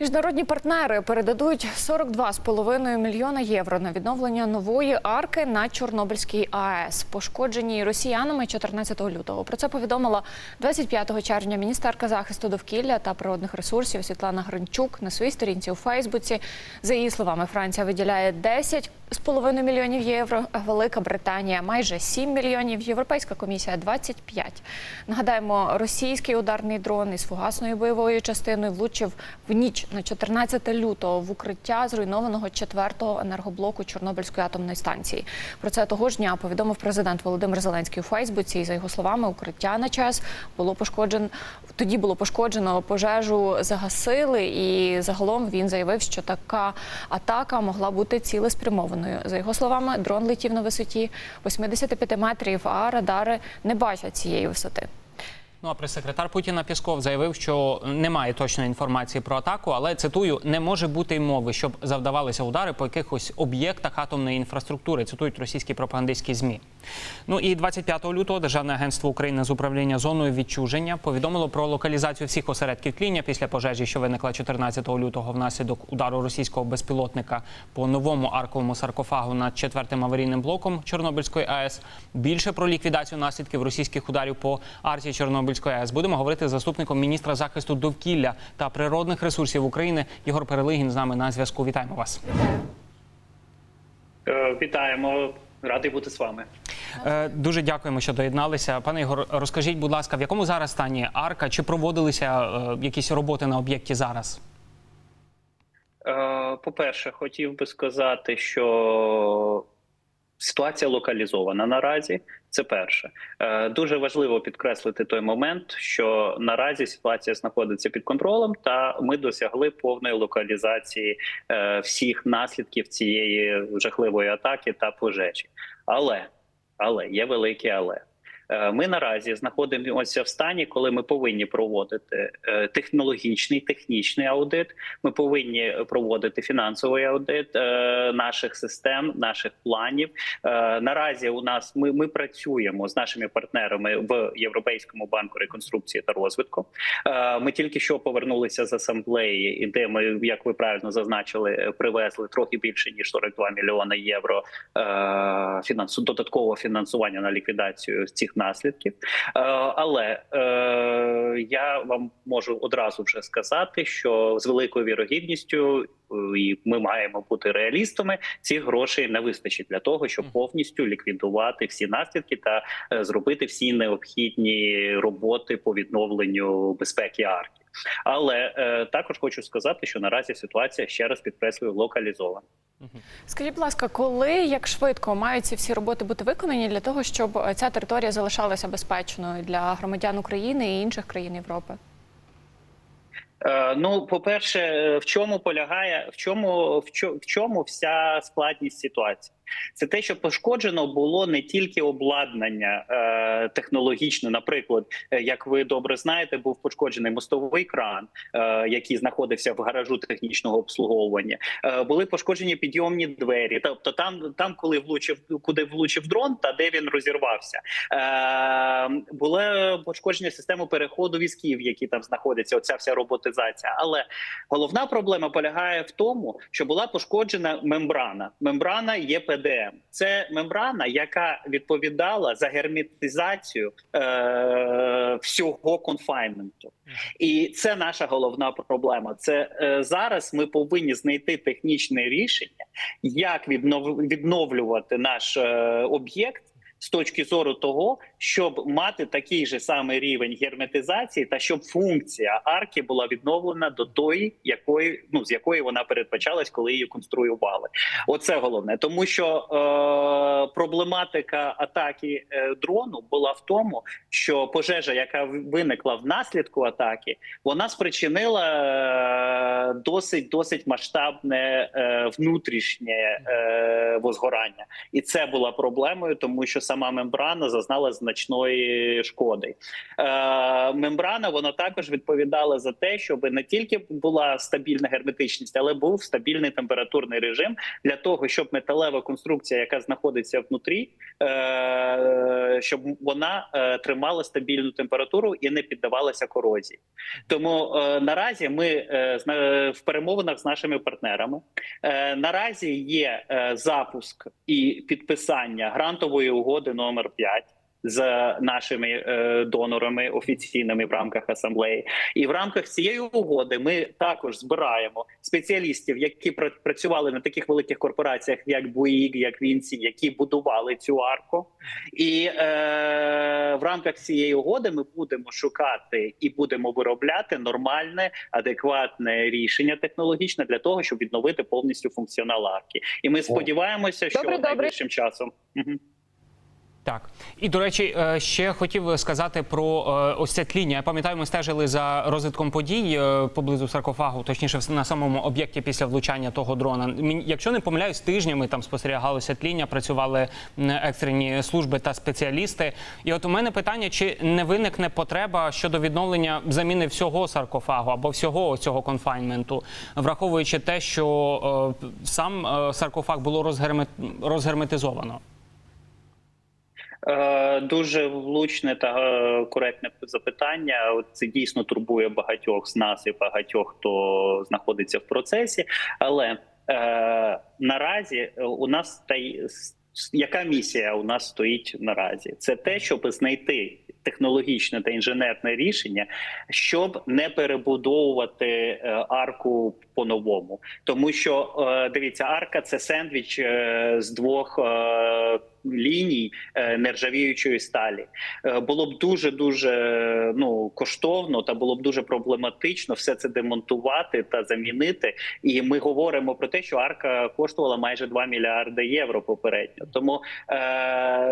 Міжнародні партнери передадуть 42,5 мільйона євро на відновлення нової арки на Чорнобильській АЕС, пошкодженій росіянами 14 лютого. Про це повідомила 25 червня міністерка захисту довкілля та природних ресурсів Світлана Гринчук на своїй сторінці у Фейсбуці. За її словами, Франція виділяє 10,5 мільйонів євро, Велика Британія майже 7 мільйонів. Європейська комісія 25. Нагадаємо, російський ударний дрон із фугасною бойовою частиною влучив в ніч на 14 лютого в укриття зруйнованого четвертого енергоблоку Чорнобильської атомної станції. Про це того ж дня повідомив президент Володимир Зеленський у Фейсбуці. І за його словами, укриття на час було пошкоджено. Тоді було пошкоджено пожежу, загасили, і загалом він заявив, що така атака могла бути цілеспрямованою. За його словами, дрон летів на висоті 85 метрів, а радари не бачать цієї висоти. Ну а прес-секретар Путіна Пісков заявив, що немає точної інформації про атаку, але цитую, не може бути й мови, щоб завдавалися удари по якихось об'єктах атомної інфраструктури. Цитують російські пропагандистські змі. Ну і 25 лютого Державне агентство України з управління зоною відчуження повідомило про локалізацію всіх осередків тління після пожежі, що виникла 14 лютого внаслідок удару російського безпілотника по новому арковому саркофагу над четвертим аварійним блоком Чорнобильської АЕС. Більше про ліквідацію наслідків російських ударів по арті Чорнобильської АЕС будемо говорити з заступником міністра захисту довкілля та природних ресурсів України Єгор Перелигін з нами на зв'язку. Вітаємо вас. Е, Вітаємо, радий бути з вами. Е, Дуже дякуємо, що доєдналися. Пане Ігор, розкажіть, будь ласка, в якому зараз стані арка? Чи проводилися е, якісь роботи на об'єкті зараз? Е, По-перше, хотів би сказати, що ситуація локалізована наразі. Це перше. Дуже важливо підкреслити той момент, що наразі ситуація знаходиться під контролем, та ми досягли повної локалізації всіх наслідків цієї жахливої атаки та пожежі. Але, але є велике але. Е, Ми наразі знаходимося в стані, коли ми повинні проводити е, технологічний технічний аудит. Ми повинні проводити фінансовий аудит е, наших систем, наших планів. Наразі у нас ми, ми працюємо з нашими партнерами в Європейському банку реконструкції та розвитку. Ми тільки що повернулися з асамблеї, де ми, як ви правильно зазначили, привезли трохи більше ніж 42 мільйони євро фінансу додаткового фінансування на ліквідацію цих наслідків. Е, Але е, я вам можу одразу вже сказати, що з великою вірогідністю. е, І ми маємо бути реалістами. Цих грошей не вистачить для того, щоб повністю ліквідувати всі наслідки та зробити всі необхідні роботи по відновленню безпеки арки. Але е, також хочу сказати, що наразі ситуація ще раз підкреслюю локалізована. Скажіть, будь ласка, коли як швидко мають ці всі роботи бути виконані для того, щоб е, ця територія залишалася безпечною для громадян України і інших країн Європи? Е, Ну, по-перше, е, в чому полягає, в чому в чо- в чому вся складність ситуації? Це те, що пошкоджено було не тільки обладнання е, технологічне. Наприклад, е, як ви добре знаєте, був пошкоджений мостовий кран, е, який знаходився в гаражу технічного обслуговування. Е, були пошкоджені підйомні двері. Тобто, там, там, коли влучив, куди влучив дрон, та де він розірвався. Е, були пошкодження системи переходу візків, які там знаходяться. Оця вся роботизація. Але головна проблема полягає в тому, що була пошкоджена мембрана. Мембрана є ПДМ. Це мембрана, яка відповідала за герметизацію е, всього конфайнменту. І це наша головна проблема. Це е, зараз ми повинні знайти технічне рішення, як віднов, відновлювати наш е, об'єкт. З точки зору того, щоб мати такий же самий рівень герметизації, та щоб функція арки була відновлена до тої, якої ну з якої вона передбачалась, коли її конструювали. Оце головне, тому що е, проблематика атаки е, дрону була в тому, що пожежа, яка виникла внаслідку атаки, вона спричинила е, досить досить масштабне е, внутрішнє е, возгорання, і це була проблемою, тому що саме сама мембрана зазнала значної шкоди. Е, мембрана вона також відповідала за те, щоб не тільки була стабільна герметичність, але був стабільний температурний режим для того, щоб металева конструкція, яка знаходиться внутрі, е, щоб вона е, тримала стабільну температуру і не піддавалася корозії. Тому е, наразі ми е, в перемовинах з нашими партнерами. Е, наразі є е, запуск і підписання грантової угоди номер 5 з нашими е, донорами офіційними в рамках асамблеї, і в рамках цієї угоди ми також збираємо спеціалістів, які пра- працювали на таких великих корпораціях, як Буїк, як Вінці, які будували цю арку. І е, в рамках цієї угоди ми будемо шукати і будемо виробляти нормальне, адекватне рішення технологічне для того, щоб відновити повністю функціонал арки. І ми сподіваємося, що Добре, добре. найближчим часом. Так і до речі, е, ще хотів сказати про е, ось це тління. Я пам'ятаю, ми стежили за розвитком подій е, поблизу саркофагу, точніше, на самому об'єкті після влучання того дрона. Якщо не помиляюсь, тижнями там спостерігалося тління, працювали екстрені служби та спеціалісти. І от у мене питання: чи не виникне потреба щодо відновлення заміни всього саркофагу або всього цього конфайнменту, враховуючи те, що сам саркофаг було розгерме- розгерметизовано? Е, Дуже влучне та е, коректне запитання. Це дійсно турбує багатьох з нас і багатьох, хто знаходиться в процесі. Але е, наразі у нас та яка місія у нас стоїть наразі? Це те, щоб знайти технологічне та інженерне рішення, щоб не перебудовувати е, арку по-новому. Тому що е, дивіться, арка це сендвіч е, з двох ліній нержавіючої сталі. Було б дуже дуже ну коштовно та було б дуже проблематично все це демонтувати та замінити. І ми говоримо про те, що арка коштувала майже 2 мільярди євро попередньо. Тому е,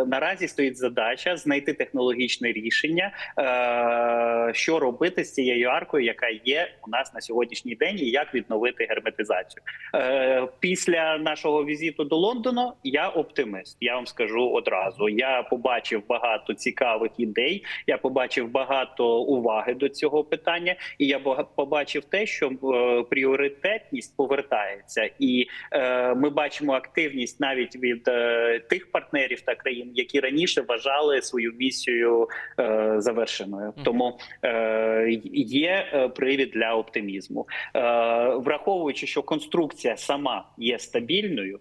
наразі стоїть задача знайти технологічне рішення, е, що робити з цією аркою, яка є у нас на сьогоднішній день, і як відновити герметизацію. Е, після нашого візиту до Лондону я оптимист. Я вам скажу одразу. Я побачив багато цікавих ідей. Я побачив багато уваги до цього питання, і я побачив те, що е, пріоритетність повертається, і ми бачимо активність навіть від тих партнерів та країн, які раніше вважали свою місію завершеною. Тому е, є е, привід для оптимізму, е, враховуючи, що конструкція сама є стабільною,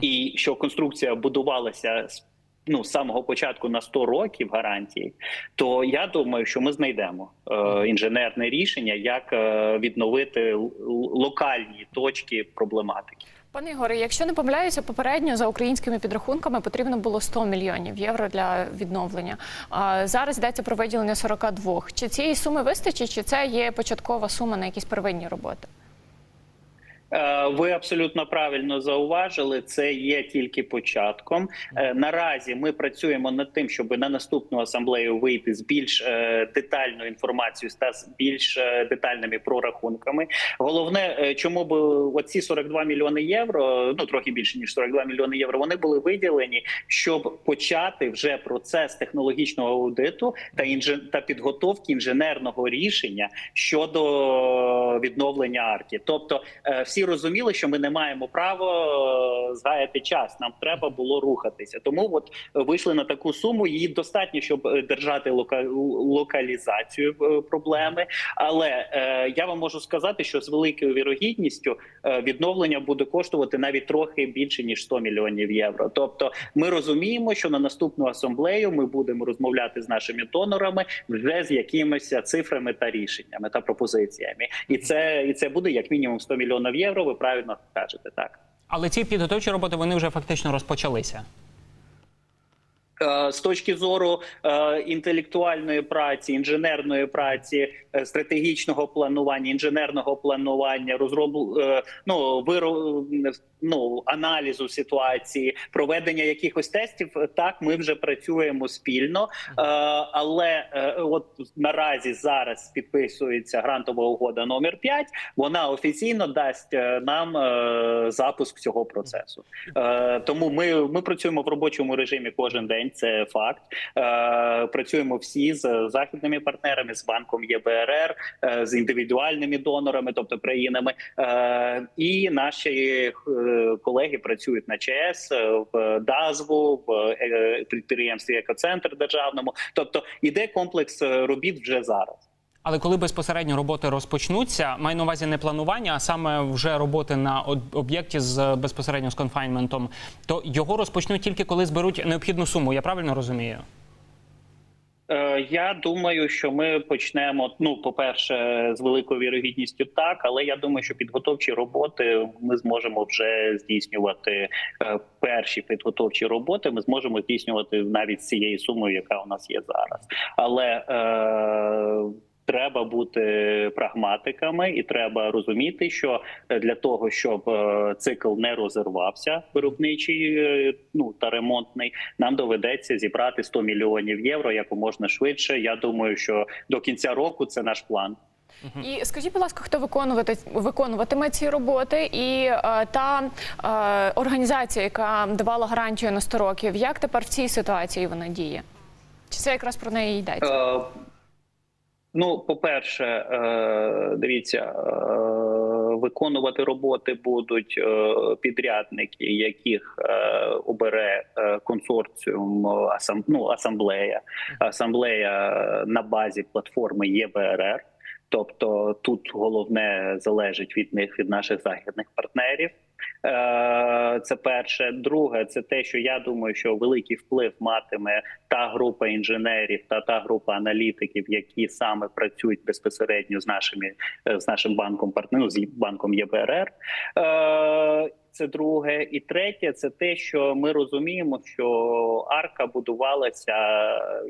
і що конструкція будувалася з ну з самого початку на 100 років гарантії, то я думаю, що ми знайдемо е, інженерне рішення, як е, відновити локальні точки проблематики. Пане Ігоре, якщо не помиляюся, попередньо за українськими підрахунками потрібно було 100 мільйонів євро для відновлення. А зараз йдеться про виділення 42. Чи цієї суми вистачить, чи це є початкова сума на якісь первинні роботи? Е, Ви абсолютно правильно зауважили. Це є тільки початком. Е, Наразі ми працюємо над тим, щоб на наступну асамблею вийти з більш е, детальною інформацією та з більш детальними прорахунками. Головне, чому б оці 42 мільйони євро, ну трохи більше ніж 42 мільйони євро, вони були виділені, щоб почати вже процес технологічного аудиту та інжен... та підготовки інженерного рішення щодо відновлення арки. Тобто, е, розуміли, що ми не маємо права е, згаяти час. Нам треба було рухатися. Тому от вийшли на таку суму. Її достатньо, щоб е, держати лока... локалізацію е, проблеми. Але е, я вам можу сказати, що з великою вірогідністю відновлення буде коштувати навіть трохи більше ніж 100 мільйонів євро. Тобто, ми розуміємо, що на наступну асамблею ми будемо розмовляти з нашими донорами вже з якимись цифрами та рішеннями та пропозиціями, і це і це буде як мінімум 100 мільйонів євро. Ви правильно кажете так. Але ці підготовчі роботи вони вже фактично розпочалися. Е, З точки зору е, інтелектуальної праці, інженерної праці, е, стратегічного планування, інженерного планування, розробу ну виро, ну аналізу ситуації, проведення якихось тестів, так ми вже працюємо спільно. Але от наразі зараз підписується грантова угода номер 5 Вона офіційно дасть нам запуск цього процесу. Тому ми, ми працюємо в робочому режимі кожен день. Це факт. Е, Працюємо всі з західними партнерами, з банком ЄБРР, е, з індивідуальними донорами, тобто країнами. Е, І наші колеги працюють на е, в ДАЗВу, в підприємстві Екоцентр державному. Тобто іде комплекс робіт вже зараз. Але коли безпосередньо роботи розпочнуться, маю на увазі не планування, а саме вже роботи на об'єкті з безпосередньо з конфайнментом, то його розпочнуть тільки коли зберуть необхідну суму. Я правильно розумію? Е, Я думаю, що ми почнемо. Ну, по-перше, з великою вірогідністю так, але я думаю, що підготовчі роботи ми зможемо вже здійснювати е, перші підготовчі роботи. Ми зможемо здійснювати навіть цією сумою, яка у нас є зараз. Але е, треба бути прагматиками, і треба розуміти, що е, для того, щоб е, цикл не розірвався, виробничий е, ну та ремонтний, нам доведеться зібрати 100 мільйонів євро як можна швидше. Я думаю, що до кінця року це наш план. І скажіть, будь ласка, хто виконувати виконуватиме ці роботи, і е, та е, організація, яка давала гарантію на 100 років, як тепер в цій ситуації вона діє? Чи це якраз про неї йдеться? Ну, по-перше, е, дивіться, е, виконувати роботи будуть е, підрядники, яких обере консорціум ну, асамблея, асамблея на базі платформи ЄБРР. Тобто тут головне залежить від них від наших західних партнерів. Е, Це перше. Друге, це те, що я думаю, що великий вплив матиме та група інженерів та та група аналітиків, які саме працюють безпосередньо з нашими е, з нашим банком партнером, з банком ЄБРР. Це друге, і третє, це те, що ми розуміємо, що арка будувалася,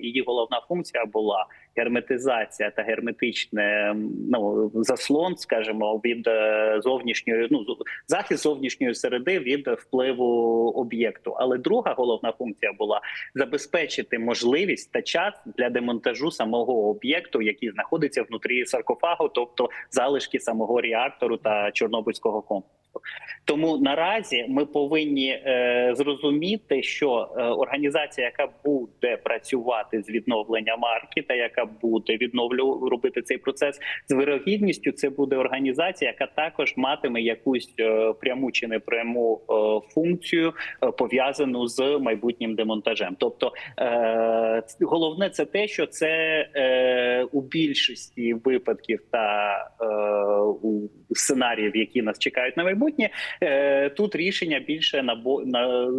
її головна функція була герметизація та герметичне ну заслон, скажімо, від е, зовнішньої ну захист зовнішньої середи від впливу об'єкту. Але друга головна функція була забезпечити можливість та час для демонтажу самого об'єкту, який знаходиться внутрі саркофагу, тобто залишки самого реактору та Чорнобильського комплексу. Тому наразі ми повинні е, зрозуміти, що е, організація, яка буде працювати з відновлення марки, та яка буде відновлю робити цей процес з вирогідністю, це буде організація, яка також матиме якусь е, пряму чи непряму е, функцію е, пов'язану з майбутнім демонтажем. Тобто, е, головне це те, що це е, у більшості випадків та е, у сценаріїв, які нас чекають на майбутнє, е, тут рішення більше на на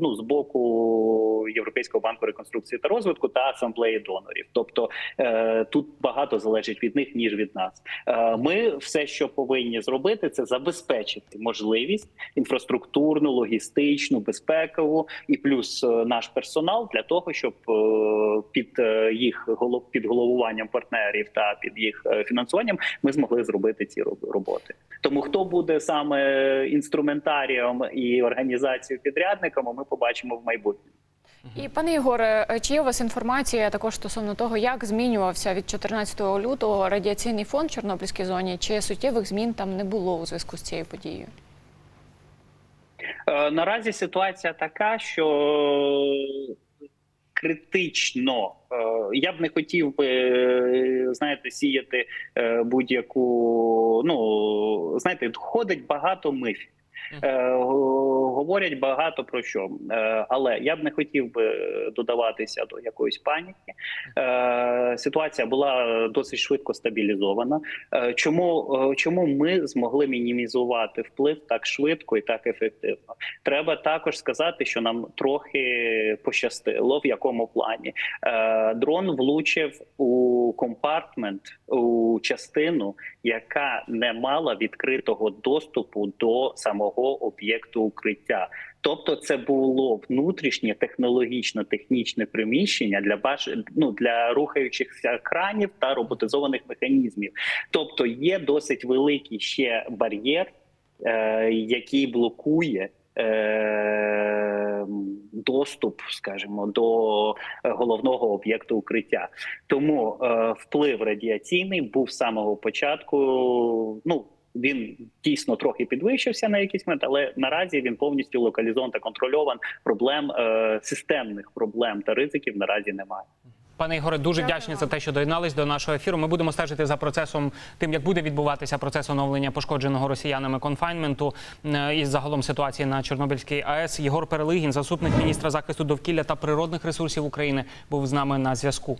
ну, з боку Європейського банку реконструкції та розвитку та асамблеї донорів. Тобто е, тут багато залежить від них ніж від нас. Е, ми все, що повинні зробити, це забезпечити можливість інфраструктурну, логістичну, безпекову і плюс наш персонал для того, щоб під їх під головуванням партнерів та під їх фінансуванням ми змогли зробити ці роб- роботи. Тому хто буде саме інструментарієм і організацією підрядниками, ми побачимо в майбутньому. І пане Ігоре, е, чи є у вас інформація також стосовно того, як змінювався від 14 лютого радіаційний фон в Чорнобильській зоні? Чи суттєвих змін там не було у зв'язку з цією подією? Е, Наразі ситуація така, що критично е, я б не хотів би е, знаєте, сіяти е, будь-яку. Ну знаєте, ходить багато мифів. Е, Говорять багато про що, Е, але я б не хотів би додаватися до якоїсь паніки. Е, Ситуація була досить швидко стабілізована. Е, Чому, е, чому ми змогли мінімізувати вплив так швидко і так ефективно? Треба також сказати, що нам трохи пощастило, в якому плані Е, дрон влучив у компартмент у частину, яка не мала відкритого доступу до самого об'єкту укриття. Тобто, це було внутрішнє технологічно-технічне приміщення для баш... ну, для рухаючихся кранів та роботизованих механізмів. Тобто, є досить великий ще бар'єр, е, який блокує. е, Доступ, скажімо, до головного об'єкту укриття, тому е, вплив радіаційний був з самого початку. Ну він дійсно трохи підвищився на якийсь момент, але наразі він повністю локалізований та контрольований. Проблем е, системних проблем та ризиків наразі немає. Пане Ігоре, дуже Дякую вдячні за те, що доєднались до нашого ефіру. Ми будемо стежити за процесом, тим як буде відбуватися процес оновлення пошкодженого росіянами конфайнменту е, і загалом ситуації на Чорнобильській АЕС. Єгор Перелигін, заступник міністра захисту довкілля та природних ресурсів України, був з нами на зв'язку.